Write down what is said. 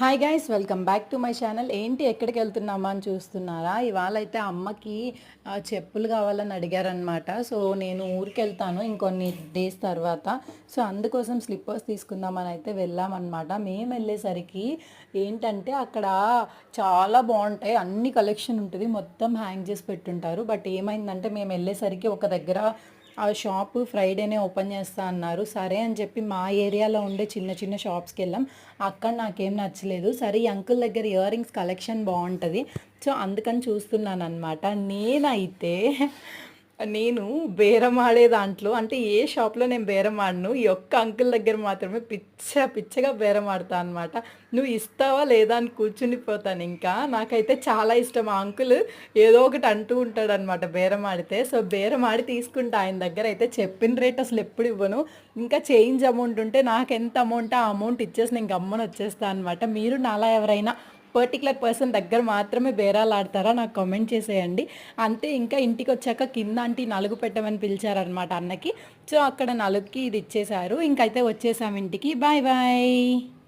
Hi guys welcome back to my channel ఏంటి ఎక్కడికి వెళ్తున్నామా అని చూస్తున్నారా? ఇవాళ అయితే అమ్మకి చెప్పులు కావాలని అడిగారనమాట సో నేను ఊరికి వెళ్తాను ఇంకొన్ని డేస్ తర్వాత. సో అందుకోసం స్లిప్పర్స్ తీసుకుందామని అయితే వెళ్ళామన్నమాట. మేము వెళ్ళేసరికి ఏంటంటే అక్కడ చాలా బాగుంటాయి. అన్ని కలెక్షన్ ఉంటుంది. మొత్తం హ్యాంగ్ చేసి పెట్టుంటారు. బట్ ఏమైందంటే మేము వెళ్ళేసరికి ఒక దగ్గర ఆ షాప్ ఫ్రైడేనే ఓపెన్ చేస్తా అన్నారు. సరే అని చెప్పి మా ఏరియాలో ఉండే చిన్న చిన్న షాప్స్కి వెళ్ళాం. అక్కడ నాకేం నచ్చలేదు. సరే ఈ అంకుల్ దగ్గర ఇయర్ రింగ్స్ కలెక్షన్ బాగుంటుంది. సో అందుకని చూస్తున్నాను అనమాట నేనైతే నేను బేరం ఆడే దాంట్లో అంటే ఏ షాప్లో నేను బేరం ఆడను ఈ ఒక్క అంకుల్ దగ్గర మాత్రమే పిచ్చ పిచ్చగా బేరం ఆడతా అనమాట నువ్వు ఇస్తావా లేదా అని కూర్చునిపోతాను ఇంకా. నాకైతే చాలా ఇష్టం. ఆ అంకుల్ ఏదో ఒకటి అంటూ ఉంటాడు అనమాట బేరం ఆడితే. సో బేరం ఆడి తీసుకుంటా. ఆయన దగ్గర అయితే చెప్పిన రేట్ అసలు ఎప్పుడు ఇవ్వను. ఇంకా చేంజ్ అమౌంట్ ఉంటే నాకు ఎంత అమౌంట్ ఆ అమౌంట్ ఇచ్చేసి నేను గమ్మని వచ్చేస్తాను అనమాట మీరు నాలా ఎవరైనా పర్టికులర్ పర్సన్ దగ్గర మాత్రమే బేరాలు ఆడతారా? నాకు కామెంట్ చేసేయండి. అంతే ఇంకా ఇంటికి వచ్చాక కింద అంటే నలుగు పెట్టమని పిలిచారనమాట అన్నకి. సో అక్కడ నలుగుకి ఇది ఇచ్చేశారు. ఇంకైతే వచ్చేసాం ఇంటికి. Bye bye.